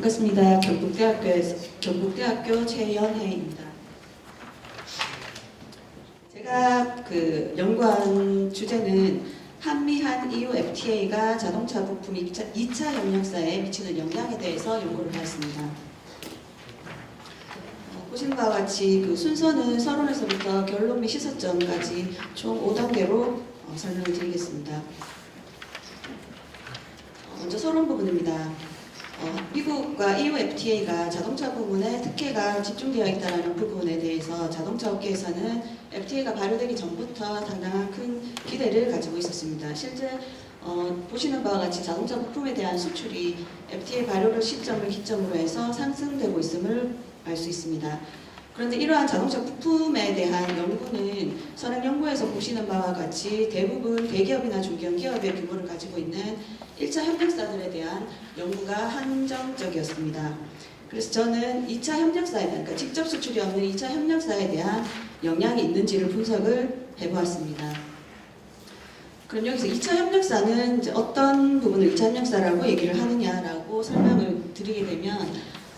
반갑습니다. 경북대학교에서 경북대학교 최연혜입니다. 제가 그 연구한 주제는 한미한 EU FTA가 자동차 부품 2차, 2차 협력사에 미치는 영향에 대해서 연구를 하였습니다. 어, 보시는 바와 같이 그 순서는 서론에서부터 결론 및 시사점까지 총 5단계로 어, 설명을 드리겠습니다. 어, 먼저 서론 부분입니다. 어, 미국과 EU FTA가 자동차 부문에 특혜가 집중되어 있다는 부분에 대해서 자동차 업계에서는 FTA가 발효되기 전부터 상당한 큰 기대를 가지고 있었습니다. 실제 어, 보시는 바와 같이 자동차 부품에 대한 수출이 FTA 발효를 시점을 기점으로 해서 상승되고 있음을 알 수 있습니다. 그런데 이러한 자동차 부품에 대한 연구는 선행 연구에서 보시는 바와 같이 대부분 대기업이나 중견 기업의 규모를 가지고 있는 1차 협력사들에 대한 연구가 한정적이었습니다. 그래서 저는 2차 협력사에 대한, 그러니까 직접 수출이 없는 2차 협력사에 대한 영향이 있는지를 분석을 해보았습니다. 그럼 여기서 2차 협력사는 어떤 부분을 2차 협력사라고 얘기를 하느냐라고 설명을 드리게 되면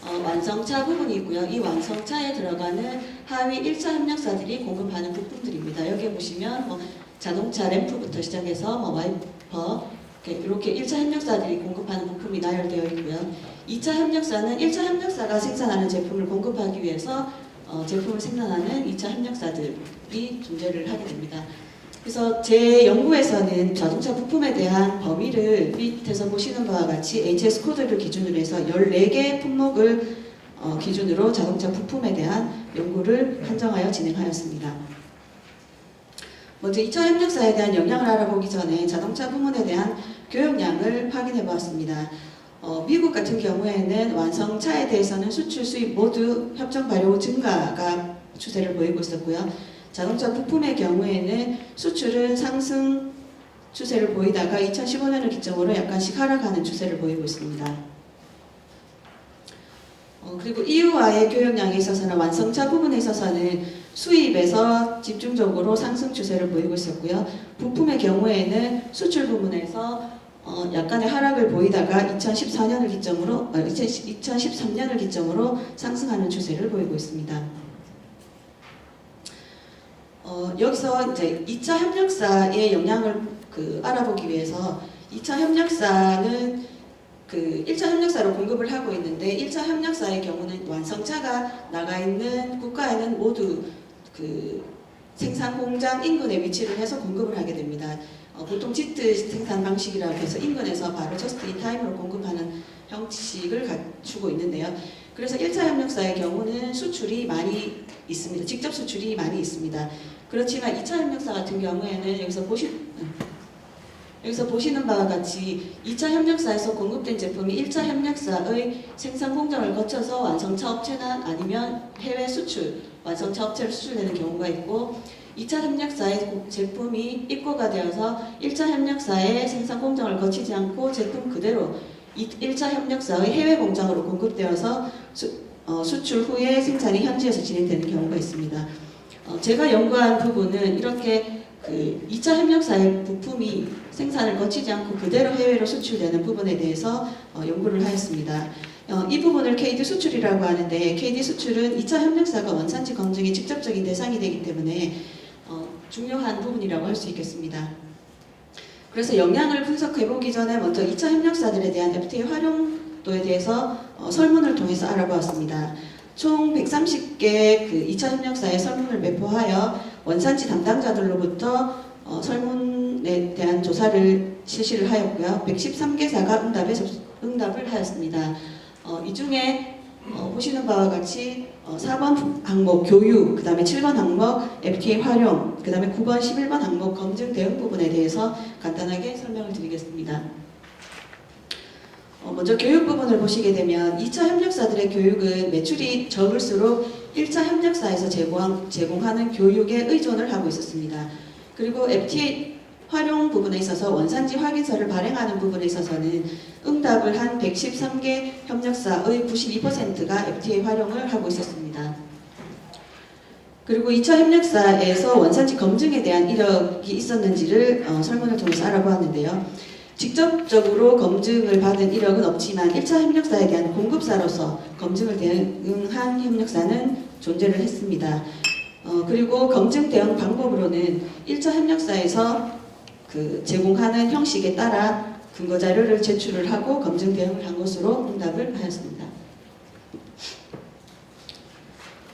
어, 완성차 부분이 있고요. 이 완성차에 들어가는 하위 1차 협력사들이 공급하는 부품들입니다. 여기 보시면 뭐 자동차 램프부터 시작해서 뭐 와이퍼 이렇게 1차 협력사들이 공급하는 부품이 나열되어 있고요. 2차 협력사는 1차 협력사가 생산하는 제품을 공급하기 위해서 어, 제품을 생산하는 2차 협력사들이 존재를 하게 됩니다. 그래서 제 연구에서는 자동차 부품에 대한 범위를 밑에서 보시는 바와 같이 HS 코드를 기준으로 해서 14개 품목을 어, 기준으로 자동차 부품에 대한 연구를 한정하여 진행하였습니다. 먼저 2차 협력사에 대한 영향을 알아보기 전에 자동차 부문에 대한 교역량을 확인해 보았습니다. 어, 미국 같은 경우에는 완성차에 대해서는 수출 수입 모두 협정 발효 증가가 추세를 보이고 있었고요. 자동차 부품의 경우에는 수출은 상승 추세를 보이다가 2015년을 기점으로 약간씩 하락하는 추세를 보이고 있습니다. 어, 그리고 EU와의 교역량에 있어서는 완성차 부분에 있어서는 수입에서 집중적으로 상승 추세를 보이고 있었고요. 부품의 경우에는 수출 부분에서 어, 약간의 하락을 보이다가 2014년을 기점으로 어, 2013년을 기점으로 상승하는 추세를 보이고 있습니다. 어, 여기서 이제 2차 협력사의 영향을 그 알아보기 위해서 2차 협력사는 그 1차 협력사로 공급을 하고 있는데 1차 협력사의 경우는 완성차가 나가 있는 국가에는 모두 그 생산 공장 인근에 위치를 해서 공급을 하게 됩니다. 어, 보통 지트 생산 방식이라고 해서 인근에서 바로 저스트 인 타임으로 공급하는 형식을 갖추고 있는데요. 그래서 1차 협력사의 경우는 수출이 많이 있습니다. 직접 수출이 많이 있습니다. 그렇지만 2차 협력사 같은 경우에는 여기서 보시 여기서 보시는 바와 같이 2차 협력사에서 공급된 제품이 1차 협력사의 생산 공정을 거쳐서 완성차 업체나 아니면 해외 수출, 완성차 업체를 수출되는 경우가 있고 2차 협력사의 제품이 입고가 되어서 1차 협력사의 생산 공정을 거치지 않고 제품 그대로 1차 협력사의 해외 공장으로 공급되어서 수, 어, 수출 후에 생산이 현지에서 진행되는 경우가 있습니다. 어, 제가 연구한 부분은 이렇게 그 2차 협력사의 부품이 생산을 거치지 않고 그대로 해외로 수출되는 부분에 대해서 어, 연구를 하였습니다. 어, 이 부분을 KD 수출이라고 하는데 KD 수출은 2차 협력사가 원산지 검증의 직접적인 대상이 되기 때문에 어, 중요한 부분이라고 할 수 있겠습니다. 그래서 영향을 분석해 보기 전에 먼저 2차 협력사들에 대한 FTA 활용도에 대해서 어, 설문을 통해서 알아보았습니다. 총 130개 그 2차 협력사의 설문을 배포하여 원산지 담당자들로부터 어, 설문에 대한 조사를 실시를 하였고요. 113개사가 응답에 접, 응답을 하였습니다. 어, 이 중에 어, 보시는 바와 같이 어, 4번 항목 교육, 그 다음에 7번 항목 FTA 활용, 그 다음에 9번, 11번 항목 검증 대응 부분에 대해서 간단하게 설명을 드리겠습니다. 어, 먼저 교육 부분을 보시게 되면 2차 협력사들의 교육은 매출이 적을수록 1차 협력사에서 제공, 제공하는 교육에 의존을 하고 있었습니다. 그리고 FTA 활용 부분에 있어서 원산지 확인서를 발행하는 부분에 있어서는 응답을 한 113개 협력사의 92%가 FTA 활용을 하고 있었습니다. 그리고 2차 협력사에서 원산지 검증에 대한 이력이 있었는지를 어, 설문을 통해서 알아보았는데요. 직접적으로 검증을 받은 이력은 없지만 1차 협력사에 대한 공급사로서 검증을 대응한 협력사는 존재를 했습니다. 어, 그리고 검증 대응 방법으로는 1차 협력사에서 그 제공하는 형식에 따라 근거 자료를 제출을 하고 검증 대응을 한 것으로 응답을 하였습니다.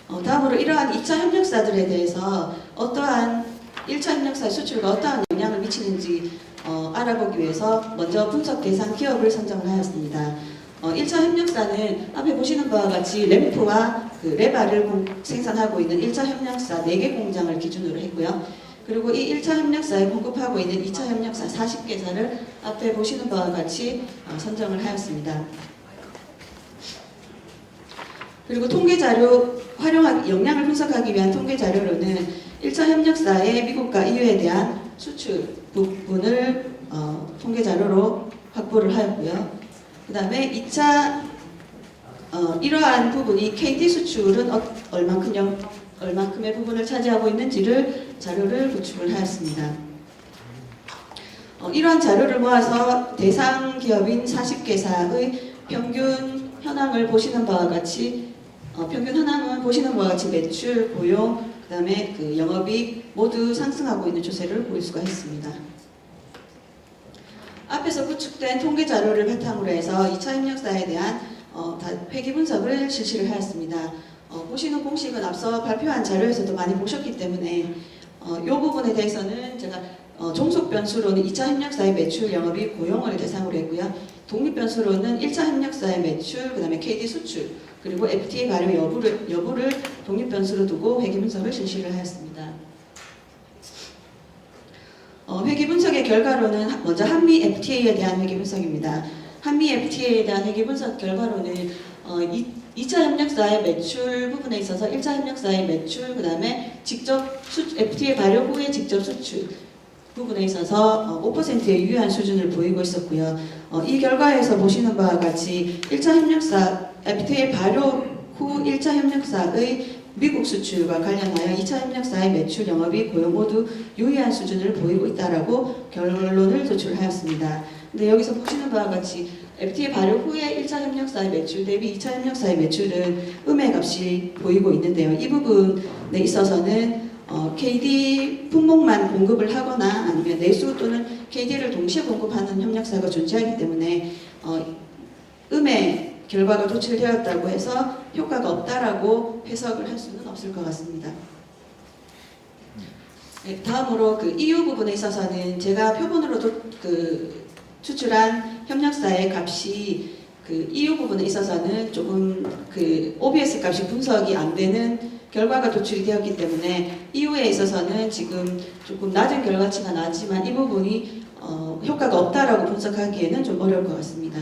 어, 다음으로 이러한 2차 협력사들에 대해서 어떠한 1차 협력사의 수출과 어떠한 영향을 미치는지 어, 알아보기 위해서 먼저 분석 대상 기업을 선정을 하였습니다. 어, 1차 협력사는 앞에 보시는 바와 같이 램프와 그 레바를 공- 생산하고 있는 1차 협력사 4개 공장을 기준으로 했고요. 그리고 이 1차 협력사에 공급하고 있는 2차 협력사 40개사를 앞에 보시는 바와 같이 어, 선정을 하였습니다. 그리고 통계 자료 활용하기 역량을 분석하기 위한 통계 자료로는 1차 협력사의 미국과 EU에 대한 수출 부분을 어, 통계 자료로 확보를 하였고요. 그 다음에 2차 어, 이러한 부분이 KT 수출은 어, 얼만큼 영, 얼만큼의 부분을 차지하고 있는지를 자료를 구축을 하였습니다. 어, 이러한 자료를 모아서 대상 기업인 40개사의 평균 현황을 보시는 바와 같이 어, 평균 현황은 보시는 바와 같이 매출, 고용, 그다음에 그 영업이익 모두 상승하고 있는 추세를 보일 수가 있습니다. 앞에서 구축된 통계 자료를 바탕으로 해서 2차 협력사에 대한 어, 다- 회계 분석을 실시를 하였습니다. 어, 보시는 공식은 앞서 발표한 자료에서도 많이 보셨기 때문에 어, 이 부분에 대해서는 제가 어, 종속 변수로는 2차 협력사의 매출, 영업이익, 고용을 대상으로 했고요. 독립 변수로는 1차 협력사의 매출, 그 다음에 KD 수출, 그리고 FTA 발효 여부를, 여부를 독립 변수로 두고 회계 분석을 실시를 하였습니다. 어, 회계 분석의 결과로는 하- 먼저 한미 FTA에 대한 회계 분석입니다. 한미 FTA에 대한 회계 분석 결과로는 어, 이, 2차 협력사의 매출 부분에 있어서 1차 협력사의 매출, 그 다음에 직접 수, FTA 발효 후에 직접 수출 부분에 있어서 어, 5%의 유효한 수준을 보이고 있었고요. 어, 이 결과에서 보시는 바와 같이 1차 협력사 FTA 발효 후 1차 협력사의 미국 수출과 관련하여 2차 협력사의 매출, 영업이익, 고용 모두 유의한 수준을 보이고 있다라고 결론을 도출하였습니다. 근데 여기서 보시는 바와 같이 FTA 발효 후에 1차 협력사의 매출 대비 2차 협력사의 매출은 음의 값이 보이고 있는데요. 이 부분에 있어서는 어, KD 품목만 공급을 하거나 아니면 내수 또는 KD를 동시에 공급하는 협력사가 존재하기 때문에 어, 음의 결과가 도출되었다고 해서 효과가 없다라고 해석을 할 수는 없을 것 같습니다. 네, 다음으로 그 EU 부분에 있어서는 제가 표본으로 도, 그 추출한 협력사의 값이 그 EU 부분에 있어서는 조금 그 OBS 값이 분석이 안 되는 결과가 도출이 되었기 때문에 EU에 있어서는 지금 조금 낮은 결과치가 나지만 이 부분이 어, 효과가 없다라고 분석하기에는 좀 어려울 것 같습니다.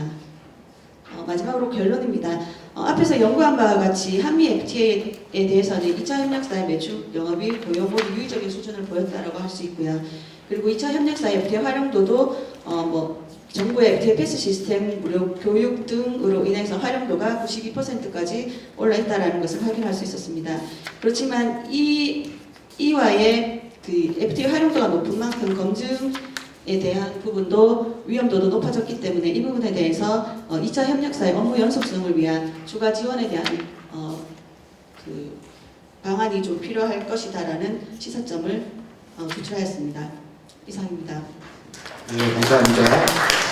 어, 마지막으로 결론입니다. 어, 앞에서 연구한 바와 같이 한미 FTA에 대해서는 2차 협력사의 매출, 고용 모두 유의적인 수준을 보였다라고 할 수 있고요. 그리고 2차 협력사의 FTA 활용도도 어, 뭐 정부의 패스 시스템, 무료 교육 등으로 인해서 활용도가 92%까지 올라있다라는 것을 확인할 수 있었습니다. 그렇지만 이 이와의 그 FTA 활용도가 높은 만큼 검증에 대한 부분도 위험도도 높아졌기 때문에 이 부분에 대해서 어, 2차 협력사의 업무 연속성을 위한 추가 지원에 대한 어, 그 방안이 좀 필요할 것이다라는 시사점을 어, 도출하였습니다. 이상입니다. 네, 감사합니다.